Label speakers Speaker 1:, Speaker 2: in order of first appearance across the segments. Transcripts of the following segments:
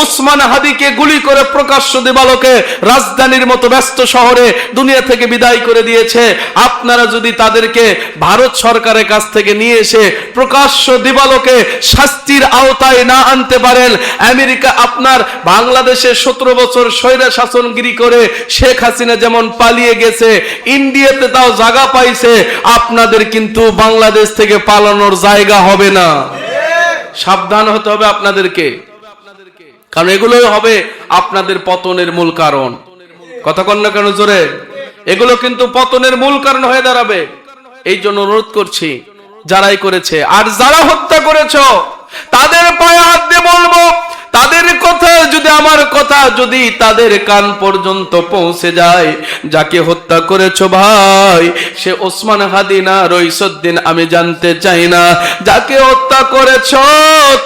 Speaker 1: ওসমান হাদিকে গুলি করে প্রকাশ্য দেবালোকে রাজধানীর মতো ব্যস্ত শহরে দুনিয়া থেকে বিদায় করে দিয়েছে। আপনারা যদি তাদেরকে ভারত সরকারের কাছ থেকে নিয়ে এসে প্রকাশ্য দিবালোকে শাস্তির আওতায় না আনতে পারেন, আমেরিকা আপনার বাংলাদেশে সতেরো বছর স্বৈরা শাসনগিরি করে শেখ হাসিনা যেমন পালিয়ে গেছে, ইন্ডিয়াতে তাও জায়গা পাইছে, আপনাদের কিন্তু বাংলাদেশ থেকে পালানোর জায়গা হবে না। সাবধান হতে হবে আপনাদেরকে। কারণ এগুলোই হবে আপনাদের পতনের মূল কারণ। কথা কন্যা কেন জোরে? এগুলো কিন্তু পতনের মূল কারণ হয়ে দাঁড়াবে। এই জন্য অনুরোধ করছি, যারাই করেছে, আর যারা হত্যা করেছ, তাদের পায়ে হাত দিয়ে বলব তাদের কথা যদি আমার কথা যদি তাদের কান পর্যন্ত পৌঁছে যায়, যাকে হত্যা করেছ ভাই, সে ওসমান হাদি না, রইসুদ্দিন আমি জানতে চাই না। যাকে হত্যা করেছ,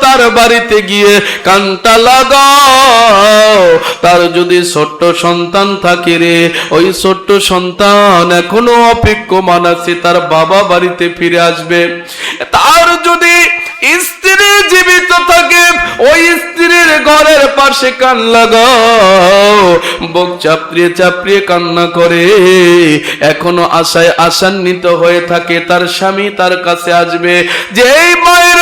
Speaker 1: তার বাড়িতে গিয়ে কানটা লাগাও। তার যদি ছোট্ট সন্তান থাকে রে, ওই ছোট্ট সন্তান এখনও অপেক্ষমান আছে, তার বাবা বাড়িতে ফিরে আসবে। তার যদি স্ত্রী ওই স্ত্রীর ঘরের পাশে কান লাগাও। বুক চাপড়িয়ে চাপড়িয়ে কান্না করে। এখনও আশায় আশান্বিত হয়ে থাকে, তার স্বামী তার কাছে আসবে। যে মায়ের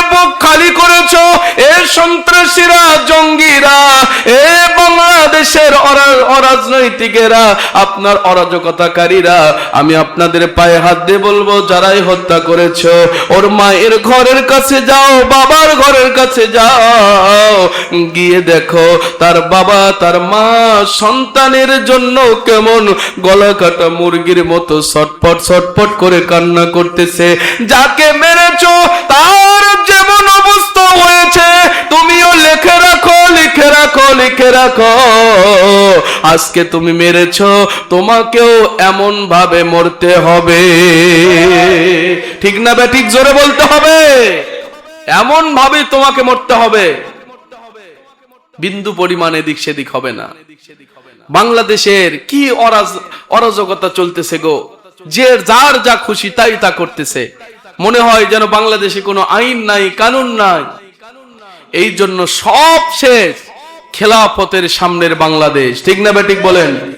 Speaker 1: অরা- অরাজনৈতিকেরা, আপনার অরাজকতাকারীরা, আমি আপনাদের পায়ে হাত দিয়ে বলব, যারাই হত্যা করেছ, ওর মায়ের ঘরের কাছে যাও, বাবার ঘরের কাছে যাও। গিয়ে দেখো, তার বাবা, তার মা, সন্তানের জন্য কেমন গলা কাটা মুরগির মতো ছটপট ছটপট করে কান্না করতেছে। যাকে মেরেছো লিখে রাখো। আজকে তুমি মেরেছো, তোমাকেও এমন ভাবে মরতে হবে। ঠিক না বে, ঠিক জোরে বলতে হবে। এমন ভাবে তোমাকে মরতে হবে। বিন্দু পরিমাণে দিক সেদিক হবে না। বাংলাদেশের কি অরাজকতা চলতেছে গো? যে যার যা খুশি তাই তা করতেছে। মনে হয় যেন বাংলাদেশে কোনো আইন নাই, কানুন নাই। এই জন্য সব শেষ। খেলাফতের সামনের বাংলাদেশ। ঠিক না বলেন?